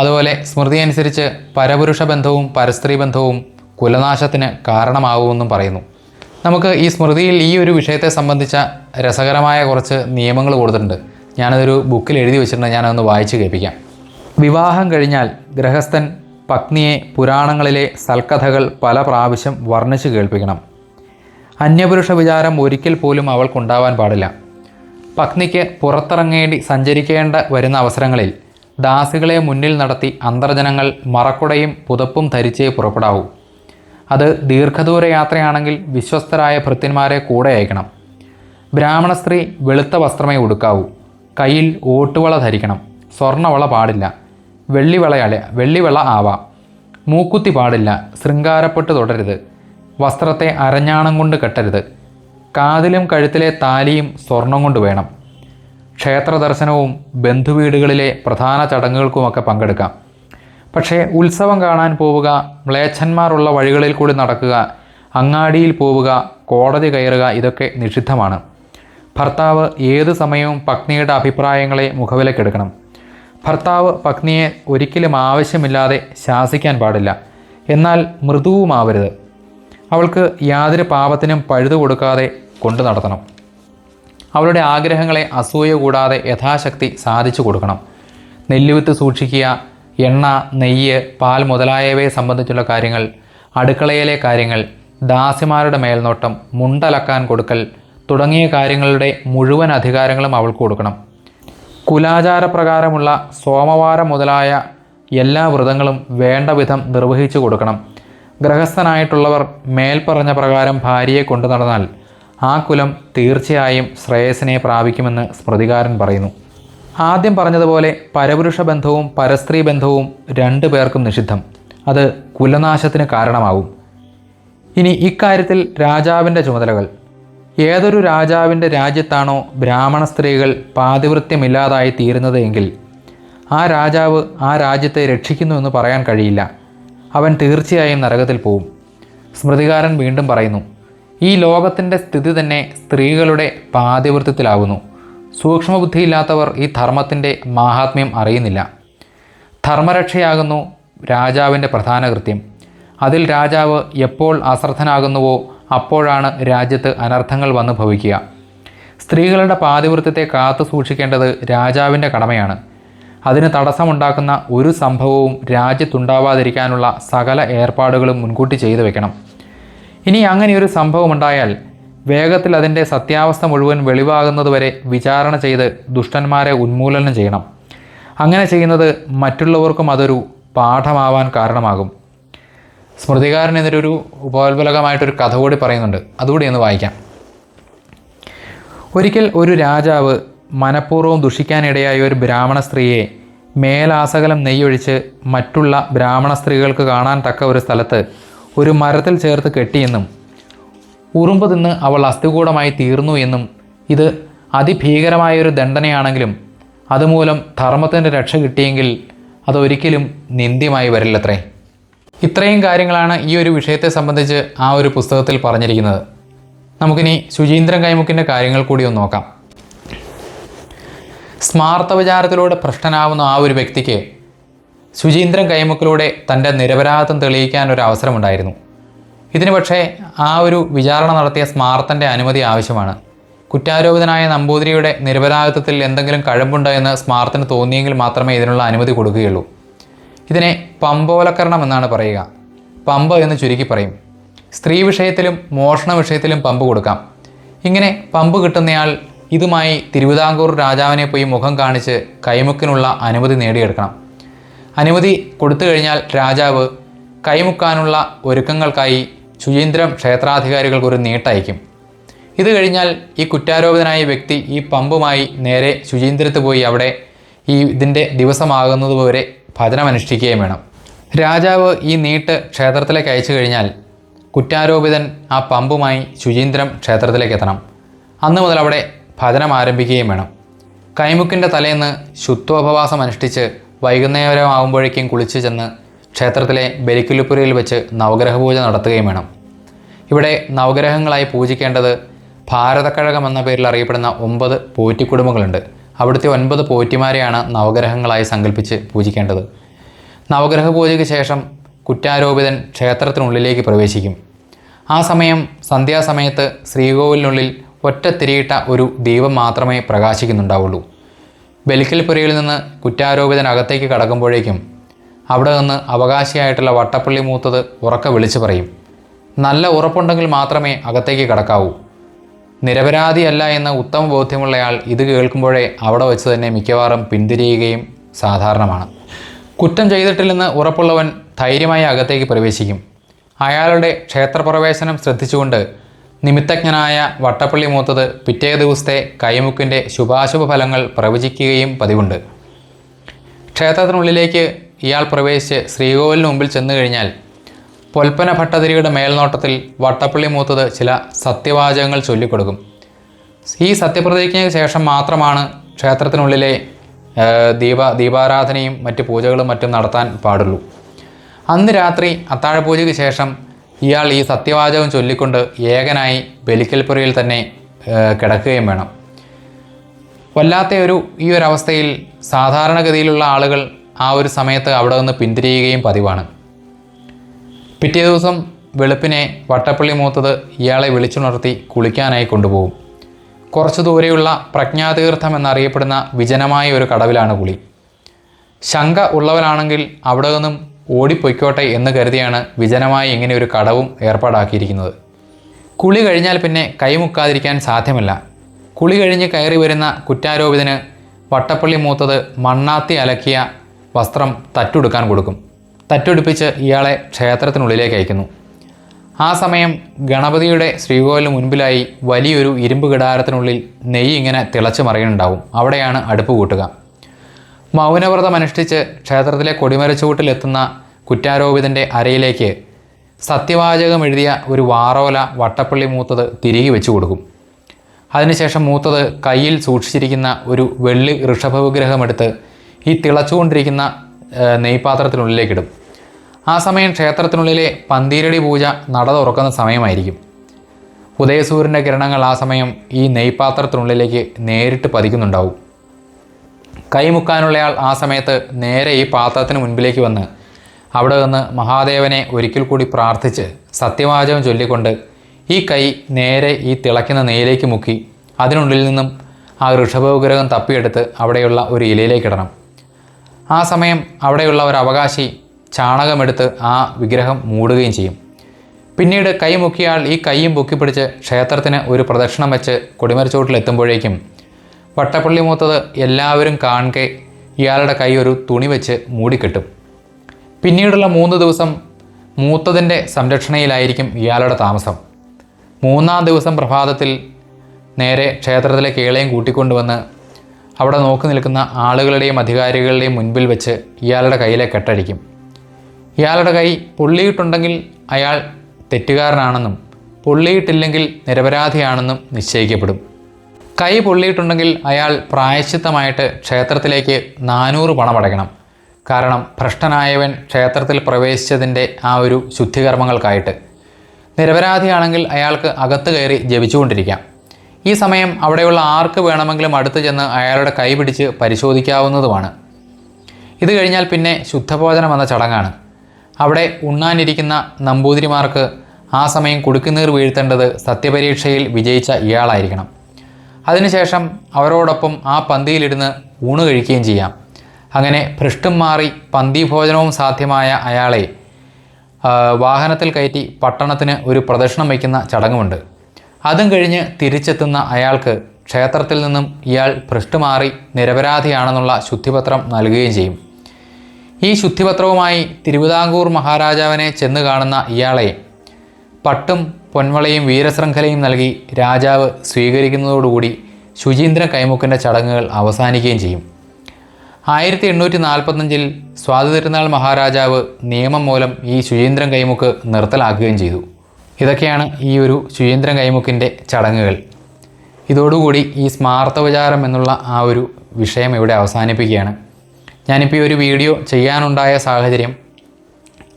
അതുപോലെ സ്മൃതി അനുസരിച്ച് പരപുരുഷ ബന്ധവും പരസ്ത്രീ ബന്ധവും കുലനാശത്തിന് കാരണമാകുമെന്നും പറയുന്നു. നമുക്ക് ഈ സ്മൃതിയിൽ ഈ ഒരു വിഷയത്തെ സംബന്ധിച്ച രസകരമായ കുറച്ച് നിയമങ്ങൾ കൊടുത്തിട്ടുണ്ട്. ഞാനതൊരു ബുക്കിൽ എഴുതി വെച്ചിട്ടുണ്ട് ഞാനതൊന്ന് വായിച്ച് കേൾപ്പിക്കാം. വിവാഹം കഴിഞ്ഞാൽ ഗൃഹസ്ഥൻ പത്നിയെ പുരാണങ്ങളിലെ സൽക്കഥകൾ പല പ്രാവശ്യം വർണിച്ച് കേൾപ്പിക്കണം. അന്യപുരുഷ വിചാരം ഒരിക്കൽ പോലും അവൾക്കുണ്ടാവാൻ പാടില്ല. പത്നിക്ക് പുറത്തിറങ്ങേണ്ടി സഞ്ചരിക്കേണ്ട വരുന്ന അവസരങ്ങളിൽ ദാസികളെ മുന്നിൽ നടത്തി അന്തർജനങ്ങൾ മറക്കുടയും പുതപ്പും ധരിച്ചേ പുറപ്പെടാവൂ. അത് ദീർഘദൂര യാത്രയാണെങ്കിൽ വിശ്വസ്തരായ ഭൃത്യന്മാരെ കൂടെ അയക്കണം. ബ്രാഹ്മണ സ്ത്രീ വെളുത്ത വസ്ത്രമേ ഉടുക്കാവൂ. കയ്യിൽ ഓട്ടുവള ധരിക്കണം. സ്വർണവള പാടില്ല. വെള്ളിവളയാളെ വെള്ളിവള ആവാം. മൂക്കുത്തി പാടില്ല. ശൃംഗാരപ്പെട്ട് തുടരുത് വസ്ത്രത്തെ അരഞ്ഞാണം കൊണ്ട് കെട്ടരുത്. കാതിലും കഴുത്തിലെ താലിയും സ്വർണം കൊണ്ട് വേണം. ക്ഷേത്ര ദർശനവും ബന്ധുവീടുകളിലെ പ്രധാന ചടങ്ങുകൾക്കുമൊക്കെ പങ്കെടുക്കാം. പക്ഷേ ഉത്സവം കാണാൻ പോവുക മ്ലേച്ഛന്മാരുള്ള വഴികളിൽ കൂടി നടക്കുക അങ്ങാടിയിൽ പോവുക കോടതി കയറുക ഇതൊക്കെ നിഷിദ്ധമാണ്. ഭർത്താവ് ഏത് സമയവും പത്നിയുടെ അഭിപ്രായങ്ങളെ മുഖവിലക്കെടുക്കണം. ഭർത്താവ് പത്നിയെ ഒരിക്കലും ആവശ്യമില്ലാതെ ശാസിക്കാൻ പാടില്ല. എന്നാൽ മൃദുവുമാവരുത് അവൾക്ക് യാതൊരു പാപത്തിനും പഴുതു കൊടുക്കാതെ കൊണ്ടു നടത്തണം. അവളുടെ ആഗ്രഹങ്ങളെ അസൂയ കൂടാതെ യഥാശക്തി സാധിച്ചു കൊടുക്കണം. നെല്ലുവിത്ത് സൂക്ഷിക്കുക എണ്ണ നെയ്യ് പാൽ മുതലായവയെ സംബന്ധിച്ചുള്ള കാര്യങ്ങൾ അടുക്കളയിലെ കാര്യങ്ങൾ ദാസിമാരുടെ മേൽനോട്ടം മുണ്ടലക്കാൻ കൊടുക്കൽ തുടങ്ങിയ കാര്യങ്ങളുടെ മുഴുവൻ അധികാരങ്ങളും അവൾക്ക് കൊടുക്കണം. കുലാചാരപ്രകാരമുള്ള സോമവാരം മുതലായ എല്ലാ വ്രതങ്ങളും വേണ്ട വിധം നിർവഹിച്ചു കൊടുക്കണം. ഗൃഹസ്ഥനായിട്ടുള്ളവർ മേൽപ്പറഞ്ഞ പ്രകാരം ഭാര്യയെ കൊണ്ടു നടന്നാൽ ആ കുലം തീർച്ചയായും ശ്രേയസിനെ പ്രാപിക്കുമെന്ന് സ്മൃതികാരൻ പറയുന്നു. ആദ്യം പറഞ്ഞതുപോലെ പരപുരുഷ ബന്ധവും പരസ്ത്രീ ബന്ധവും രണ്ടു പേർക്കും നിഷിദ്ധം. അത് കുലനാശത്തിന് കാരണമാകും. ഇനി ഇക്കാര്യത്തിൽ രാജാവിന്റെ ചുമതലകൾ. ഏതൊരു രാജാവിന്റെ രാജ്യത്താണോ ബ്രാഹ്മണ സ്ത്രീകൾ പാതിവൃത്യമില്ലാതായി തീരുന്നത് എങ്കിൽ ആ രാജാവ് ആ രാജ്യത്തെ രക്ഷിക്കുന്നു എന്ന് പറയാൻ കഴിയില്ല. അവൻ തീർച്ചയായും നരകത്തിൽ പോവും. സ്മൃതികാരൻ വീണ്ടും പറയുന്നു ഈ ലോകത്തിന്റെ സ്ഥിതി തന്നെ സ്ത്രീകളുടെ പാതിവൃത്യത്തിലാകുന്നു സൂക്ഷ്മബുദ്ധിയില്ലാത്തവർ ഈ ധർമ്മത്തിന്റെ മാഹാത്മ്യം അറിയുന്നില്ല. ധർമ്മരക്ഷയാകുന്നു രാജാവിന്റെ പ്രധാന കൃത്യം. അതിൽ രാജാവ് എപ്പോൾ അശ്രദ്ധനാകുന്നുവോ അപ്പോഴാണ് രാജ്യത്ത് അനർത്ഥങ്ങൾ വന്നു ഭവിക്കുക. സ്ത്രീകളുടെ പാതിവൃത്യത്തെ കാത്തു സൂക്ഷിക്കേണ്ടത് രാജാവിന്റെ കടമയാണ്. അതിന് തടസ്സമുണ്ടാക്കുന്ന ഒരു സംഭവവും രാജ്യത്തുണ്ടാവാതിരിക്കാനുള്ള സകല ഏർപ്പാടുകളും മുൻകൂട്ടി ചെയ്തു വെക്കണം. ഇനി അങ്ങനെ ഒരു സംഭവം ഉണ്ടായാൽ വേഗത്തിൽ അതിന്റെ സത്യാവസ്ഥ മുഴുവൻ വെളിവാകുന്നതുവരെ വിചാരണ ചെയ്ത് ദുഷ്ടന്മാരെ ഉന്മൂലനം ചെയ്യണം. അങ്ങനെ ചെയ്യുന്നത് മറ്റുള്ളവർക്കും അതൊരു പാഠമാവാൻ കാരണമാകും. സ്മൃതികാരൻ ഒരു ഉപോത്ബലകമായിട്ടൊരു കഥ കൂടി പറയുന്നുണ്ട്. അതുകൂടി ഒന്ന് വായിക്കാം. ഒരിക്കൽ ഒരു രാജാവ് മനഃപൂർവം ദുഷിക്കാനിടയായ ഒരു ബ്രാഹ്മണ സ്ത്രീയെ മേലാസകലം നെയ്യൊഴിച്ച് മറ്റുള്ള ബ്രാഹ്മണ സ്ത്രീകൾക്ക് കാണാൻ തക്ക ഒരു സ്ഥലത്ത് ഒരു മരത്തിൽ ചേർത്ത് കെട്ടിയെന്നും ഉറുമ്പ് തിന്ന് അവൾ അസ്ഥികൂടമായി തീർന്നു എന്നും ഇത് അതിഭീകരമായൊരു ദണ്ഡനയാണെങ്കിലും അതുമൂലം ധർമ്മത്തിന്റെ രക്ഷ കിട്ടിയെങ്കിൽ അതൊരിക്കലും നിന്ദ്യമായി വരില്ലത്രേ. ഇത്രയും കാര്യങ്ങളാണ് ഈ ഒരു വിഷയത്തെ സംബന്ധിച്ച് ആ ഒരു പുസ്തകത്തിൽ പറഞ്ഞിരിക്കുന്നത്. നമുക്കിനി ശുചീന്ദ്രൻ കൈമുക്കിന്റെ കാര്യങ്ങൾ കൂടി ഒന്ന് നോക്കാം. സ്മാർത്ഥ വിചാരത്തിലൂടെ ഭ്രഷ്ടനാവുന്ന ആ ഒരു വ്യക്തിക്ക് ശുചീന്ദ്രൻ കൈമുക്കിലൂടെ തന്റെ നിരപരാധിത്വം തെളിയിക്കാൻ ഒരു അവസരമുണ്ടായിരുന്നു. ഇതിന് പക്ഷേ ആ ഒരു വിചാരണ നടത്തിയ സ്മാർത്തന്റെ അനുമതി ആവശ്യമാണ്. കുറ്റാരോപിതനായ നമ്പൂതിരിയുടെ നിരപരാധിത്വത്തിൽ എന്തെങ്കിലും കഴമ്പുണ്ടോ എന്ന് സ്മാർത്തിന് തോന്നിയെങ്കിൽ മാത്രമേ ഇതിനുള്ള അനുമതി കൊടുക്കുകയുള്ളൂ. ഇതിനെ പമ്പോലക്കരണം എന്നാണ് പറയുക. പമ്പ് എന്ന് ചുരുക്കി പറയും. സ്ത്രീ വിഷയത്തിലും മോഷണ വിഷയത്തിലും പമ്പ് കൊടുക്കാം. ഇങ്ങനെ പമ്പ് കിട്ടുന്നയാൾ ഇതുമായി തിരുവിതാംകൂർ രാജാവിനെ പോയി മുഖം കാണിച്ച് കൈമുക്കിനുള്ള അനുമതി നേടിയെടുക്കണം. അനുമതി കൊടുത്തു കഴിഞ്ഞാൽ രാജാവ് കൈമുക്കാനുള്ള ഒരുക്കങ്ങൾക്കായി ശുചീന്ദ്രം ക്ഷേത്രാധികാരികൾക്ക് ഒരു നീട്ടയക്കും. ഇത് കഴിഞ്ഞാൽ ഈ കുറ്റാരോപിതനായ വ്യക്തി ഈ പമ്പുമായി നേരെ ശുചീന്ദ്രത്ത് പോയി അവിടെ ഈ ഇതിന്റെ ദിവസമാകുന്നതുവരെ ഭജനമനുഷ്ഠിക്കുകയും വേണം. രാജാവ് ഈ നീട്ട് ക്ഷേത്രത്തിലേക്ക് അയച്ചു കഴിഞ്ഞാൽ കുറ്റാരോപിതൻ ആ പമ്പുമായി ശുചീന്ദ്രം ക്ഷേത്രത്തിലേക്ക് എത്തണം അന്ന് മുതൽ അവിടെ ഭജനം ആരംഭിക്കുകയും വേണം. കൈമുക്കിന്റെ തലേന്ന് ശുദ്ധോപവാസം അനുഷ്ഠിച്ച് വൈകുന്നേരമാകുമ്പോഴേക്കും കുളിച്ച് ചെന്ന് ക്ഷേത്രത്തിലെ ബലിക്കുലിപ്പുരയിൽ വെച്ച് നവഗ്രഹ പൂജ നടത്തുകയും വേണം. ഇവിടെ നവഗ്രഹങ്ങളായി പൂജിക്കേണ്ടത് ഭാരതക്കഴകം എന്ന പേരിൽ അറിയപ്പെടുന്ന ഒമ്പത് പോറ്റിക്കുടുംബങ്ങളുണ്ട്. അവിടുത്തെ ഒൻപത് പോറ്റിമാരെയാണ് നവഗ്രഹങ്ങളായി സങ്കല്പിച്ച് പൂജിക്കേണ്ടത്. നവഗ്രഹ പൂജയ്ക്ക് ശേഷം കുറ്റാരോപിതൻ ക്ഷേത്രത്തിനുള്ളിലേക്ക് പ്രവേശിക്കും. ആ സമയം സന്ധ്യാസമയത്ത് ശ്രീകോവിലിനുള്ളിൽ ഒറ്റ തിരിയിട്ട ഒരു ദീപം മാത്രമേ പ്രകാശിക്കുന്നുണ്ടാവുള്ളൂ. ബലിക്കൽപുരയിൽ നിന്ന് കുറ്റാരോപിതൻ അകത്തേക്ക് കടക്കുമ്പോഴേക്കും അവിടെ നിന്ന് അവകാശിയായിട്ടുള്ള വട്ടപ്പള്ളി മൂത്തത് ഉറക്കെ വിളിച്ചു പറയും. നല്ല ഉറപ്പുണ്ടെങ്കിൽ മാത്രമേ അകത്തേക്ക് കടക്കാവൂ. നിരപരാധിയല്ല എന്ന ഉത്തമ ബോധ്യമുള്ളയാൾ ഇത് കേൾക്കുമ്പോഴേ അവിടെ വെച്ച് തന്നെ മിക്കവാറും പിന്തിരിയുകയും സാധാരണമാണ്. കുറ്റം ചെയ്തിട്ടില്ലെന്ന് ഉറപ്പുള്ളവൻ ധൈര്യമായി അകത്തേക്ക് പ്രവേശിക്കും. അയാളുടെ ക്ഷേത്രപ്രവേശനം ശ്രദ്ധിച്ചുകൊണ്ട് നിമിത്തജ്ഞനായ വട്ടപ്പള്ളി മൂത്തത് പിറ്റേ ദിവസത്തെ കൈമുക്കിന്റെ ശുഭാശുഭ ഫലങ്ങൾ പ്രവചിക്കുകയും പതിവുണ്ട്. ക്ഷേത്രത്തിനുള്ളിലേക്ക് ഇയാൾ പ്രവേശിച്ച് ശ്രീകോവിലിന് മുമ്പിൽ ചെന്നു കഴിഞ്ഞാൽ പൊൽപ്പന ഭട്ടതിരിയുടെ മേൽനോട്ടത്തിൽ വട്ടപ്പള്ളി മൂത്തത് ചില സത്യവാചകങ്ങൾ ചൊല്ലിക്കൊടുക്കും. ഈ സത്യപ്രതിജ്ഞയ്ക്ക് ശേഷം മാത്രമാണ് ക്ഷേത്രത്തിനുള്ളിലെ ദീപ ദീപാരാധനയും മറ്റ് പൂജകളും മറ്റും നടത്താൻ പാടുള്ളൂ. അന്ന് രാത്രി അത്താഴപൂജയ്ക്ക് ശേഷം ഇയാൾ ഈ സത്യവാചകം ചൊല്ലിക്കൊണ്ട് ഏകനായി ബലിക്കൽപുരയിൽ തന്നെ കിടക്കുകയും വേണം. വല്ലാത്ത ഒരു ഈ ഒരു അവസ്ഥയിൽ സാധാരണഗതിയിലുള്ള ആളുകൾ ആ ഒരു സമയത്ത് അവിടെ നിന്ന് പിന്തിരിയുകയും പതിവാണ്. പിറ്റേ ദിവസം വെളുപ്പിനെ വട്ടപ്പള്ളി മൂത്തത് ഇയാളെ വിളിച്ചുണർത്തി കുളിക്കാനായി കൊണ്ടുപോകും. കുറച്ചു ദൂരെയുള്ള പ്രജ്ഞാതീർത്ഥം എന്നറിയപ്പെടുന്ന വിജനമായ ഒരു കടവിലാണ് കുളി. ശങ്ക ഉള്ളവരാണെങ്കിൽ അവിടെ നിന്നും ഓടിപ്പൊയ്ക്കോട്ടെ എന്ന് കരുതിയാണ് വിജനമായി ഇങ്ങനെ ഒരു കടവും ഏർപ്പാടാക്കിയിരിക്കുന്നത്. കുളി കഴിഞ്ഞാൽ പിന്നെ കൈമുക്കാതിരിക്കാൻ സാധ്യമല്ല. കുളി കഴിഞ്ഞ് കയറി വരുന്ന കുറ്റാരോപിതന് വട്ടപ്പള്ളി മൂത്തത് മണ്ണാത്തി അലക്കിയ വസ്ത്രം തട്ടുടുക്കാൻ കൊടുക്കും. തട്ടുടുപ്പിച്ച് ഇയാളെ ക്ഷേത്രത്തിനുള്ളിലേക്ക് അയക്കുന്നു. ആ സമയം ഗണപതിയുടെ ശ്രീകോവിലിന് മുൻപിലായി വലിയൊരു ഇരുമ്പ് കിടാരത്തിനുള്ളിൽ നെയ്യ് ഇങ്ങനെ തിളച്ച് മറിയുന്നുണ്ടാവും. അവിടെയാണ് അടുപ്പ് കൂട്ടുക. മൗനവ്രതം അനുഷ്ഠിച്ച് ക്ഷേത്രത്തിലെ കൊടിമരച്ചുവട്ടിലെത്തുന്ന കുറ്റാരോപിതന്റെ അരയിലേക്ക് സത്യവാചകം എഴുതിയ ഒരു വാറോല വട്ടപ്പള്ളി മൂത്തത് തിരികെ വെച്ചു കൊടുക്കും. അതിനുശേഷം മൂത്തത് കയ്യിൽ സൂക്ഷിച്ചിരിക്കുന്ന ഒരു വെള്ളി ഋഷഭവിഗ്രഹമെടുത്ത് ഈ തിളച്ചുകൊണ്ടിരിക്കുന്ന നെയ്പാത്രത്തിനുള്ളിലേക്കിടും. ആ സമയം ക്ഷേത്രത്തിനുള്ളിലെ പന്തീരടി പൂജ നട തുറക്കുന്ന സമയമായിരിക്കും. ഉദയസൂര്യന്റെ കിരണങ്ങൾ ആ സമയം ഈ നെയ്പാത്രത്തിനുള്ളിലേക്ക് നേരിട്ട് പതിക്കുന്നുണ്ടാവും. കൈമുക്കാനുള്ളയാൾ ആ സമയത്ത് നേരെ ഈ പാത്രത്തിന് മുൻപിലേക്ക് വന്ന് അവിടെ നിന്ന് മഹാദേവനെ ഒരിക്കൽ കൂടി പ്രാർത്ഥിച്ച് സത്യവാചകം ചൊല്ലിക്കൊണ്ട് ഈ കൈ നേരെ ഈ തിളയ്ക്കുന്ന നെയ്യിലേക്ക് മുക്കി അതിനുള്ളിൽ നിന്നും ആ ഋഷഭോഗ്രഹം തപ്പിയെടുത്ത് അവിടെയുള്ള ഒരു ഇലയിലേക്ക് ഇടണം. ആ സമയം അവിടെയുള്ള ഒരു അവകാശി ചാണകമെടുത്ത് ആ വിഗ്രഹം മൂടുകയും ചെയ്യും. പിന്നീട് കൈ മുക്കിയാൽ ഈ കൈയും പൊക്കിപ്പിടിച്ച് ക്ഷേത്രത്തിന് ഒരു പ്രദക്ഷിണം വെച്ച് കൊടിമരച്ചോട്ടിലെത്തുമ്പോഴേക്കും വട്ടപ്പള്ളി മൂത്തത് എല്ലാവരും കാണെ ഇയാളുടെ കൈ ഒരു തുണി വെച്ച് മൂടിക്കെട്ടും. പിന്നീടുള്ള മൂന്ന് ദിവസം മൂത്തതിന്റെ സംരക്ഷണയിലായിരിക്കും ഇയാളുടെ താമസം. മൂന്നാം ദിവസം പ്രഭാതത്തിൽ നേരെ ക്ഷേത്രത്തിലെ കേളയും കൂട്ടിക്കൊണ്ടുവന്ന് അവിടെ നോക്കി നിൽക്കുന്ന ആളുകളുടെയും അധികാരികളുടെയും മുൻപിൽ വെച്ച് ഇയാളുടെ കയ്യിലെ കെട്ടടിക്കും. ഇയാളുടെ കൈ പൊള്ളിയിട്ടുണ്ടെങ്കിൽ അയാൾ തെറ്റുകാരനാണെന്നും പൊള്ളിയിട്ടില്ലെങ്കിൽ നിരപരാധിയാണെന്നും നിശ്ചയിക്കപ്പെടും. കൈ പൊള്ളിയിട്ടുണ്ടെങ്കിൽ അയാൾ പ്രായശ്ചിത്തമായിട്ട് ക്ഷേത്രത്തിലേക്ക് നാനൂറ് പണമടയ്ക്കണം. കാരണം ഭ്രഷ്ടനായവൻ ക്ഷേത്രത്തിൽ പ്രവേശിച്ചതിന്റെ ആ ഒരു ശുദ്ധികർമ്മങ്ങൾക്കായിട്ട്. നിരപരാധിയാണെങ്കിൽ അയാൾക്ക് അകത്ത് കയറി ജപിച്ചുകൊണ്ടിരിക്കാം. ഈ സമയം അവിടെയുള്ള ആർക്ക് വേണമെങ്കിലും അടുത്ത് ചെന്ന് അയാളുടെ കൈ പിടിച്ച് പരിശോധിക്കാവുന്നതുമാണ്. ഇത് കഴിഞ്ഞാൽ പിന്നെ ശുദ്ധഭോജനം എന്ന ചടങ്ങാണ്. അവിടെ ഉണ്ണാനിരിക്കുന്ന നമ്പൂതിരിമാർക്ക് ആ സമയം കുടുക്കുനീർ വീഴ്ത്തേണ്ടത് സത്യപരീക്ഷയിൽ വിജയിച്ച ഇയാളായിരിക്കണം. അതിനുശേഷം അവരോടൊപ്പം ആ പന്തിയിലിരുന്ന് ഊണ് കഴിക്കുകയും ചെയ്യാം. അങ്ങനെ ഭ്രഷ്ടും മാറി പന്തിഭോജനവും സാധ്യമായ അയാളെ വാഹനത്തിൽ കയറ്റി പട്ടണത്തിന് ഒരു പ്രദക്ഷിണം വയ്ക്കുന്ന ചടങ്ങുമുണ്ട്. അതും കഴിഞ്ഞ് തിരിച്ചെത്തുന്ന അയാൾക്ക് ക്ഷേത്രത്തിൽ നിന്നും ഇയാൾ ഭ്രഷ്ടുമാറി നിരപരാധിയാണെന്നുള്ള ശുദ്ധിപത്രം നൽകുകയും ചെയ്യും. ഈ ശുദ്ധിപത്രവുമായി തിരുവിതാംകൂർ മഹാരാജാവിനെ ചെന്ന് കാണുന്ന ഇയാളെ പട്ടും പൊന്മളയും വീരശൃംഖലയും നൽകി രാജാവ് സ്വീകരിക്കുന്നതോടുകൂടി ശുചീന്ദ്ര കൈമുക്കിന്റെ ചടങ്ങുകൾ അവസാനിക്കുകയും ചെയ്യും. ആയിരത്തി എണ്ണൂറ്റി നാൽപ്പത്തഞ്ചിൽ സ്വാതിതിരുനാൾ മഹാരാജാവ് നിയമം മൂലം ഈ ശുചീന്ദ്രൻ കൈമുക്ക് നിർത്തലാക്കുകയും ചെയ്തു. ഇതൊക്കെയാണ് ഈ ഒരു ശുചീന്ദ്രൻ കൈമുക്കിന്റെ ചടങ്ങുകൾ. ഇതോടുകൂടി ഈ സ്മാർത്ഥ വിചാരം എന്നുള്ള ആ ഒരു വിഷയം ഇവിടെ അവസാനിപ്പിക്കുകയാണ്. ഞാനിപ്പോൾ ഈ ഒരു വീഡിയോ ചെയ്യാനുണ്ടായ സാഹചര്യം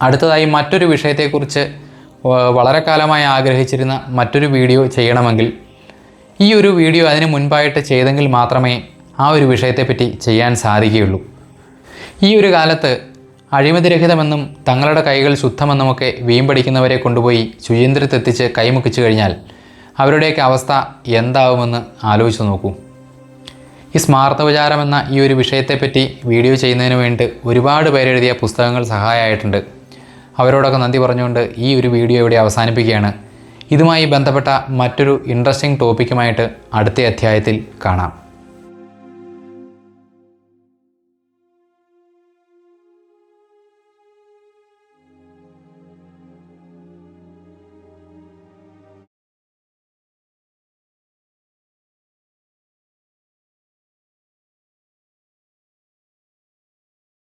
അടുത്തതായി മറ്റൊരു വിഷയത്തെക്കുറിച്ച് വളരെ കാലമായി ആഗ്രഹിച്ചിരുന്ന മറ്റൊരു വീഡിയോ ചെയ്യണമെങ്കിൽ ഈ ഒരു വീഡിയോ അതിന് മുൻപായിട്ട് ചെയ്തെങ്കിൽ മാത്രമേ ആ ഒരു വിഷയത്തെപ്പറ്റി ചെയ്യാൻ സാധിക്കുകയുള്ളൂ. ഈ ഒരു കാലത്ത് അഴിമതിരഹിതമെന്നും തങ്ങളുടെ കൈകൾ ശുദ്ധമെന്നുമൊക്കെ വീമ്പടിക്കുന്നവരെ കൊണ്ടുപോയി ശുചീന്ദ്രത്തെത്തിച്ച് കൈമുക്കിച്ചു കഴിഞ്ഞാൽ അവരുടെയൊക്കെ അവസ്ഥ എന്താവുമെന്ന് ആലോചിച്ച് നോക്കൂ. ഈ സ്മാർത്ത വിചാരം എന്ന ഈ ഒരു വിഷയത്തെപ്പറ്റി വീഡിയോ ചെയ്യുന്നതിന് വേണ്ടി ഒരുപാട് പേരെഴുതിയ പുസ്തകങ്ങൾ സഹായമായിട്ടുണ്ട്. അവരോടൊക്കെ നന്ദി പറഞ്ഞുകൊണ്ട് ഈ ഒരു വീഡിയോ ഇവിടെ അവസാനിപ്പിക്കുകയാണ്. ഇതുമായി ബന്ധപ്പെട്ട മറ്റൊരു ഇൻട്രസ്റ്റിംഗ് ടോപ്പിക്കുമായിട്ട് അടുത്ത അധ്യായത്തിൽ കാണാം.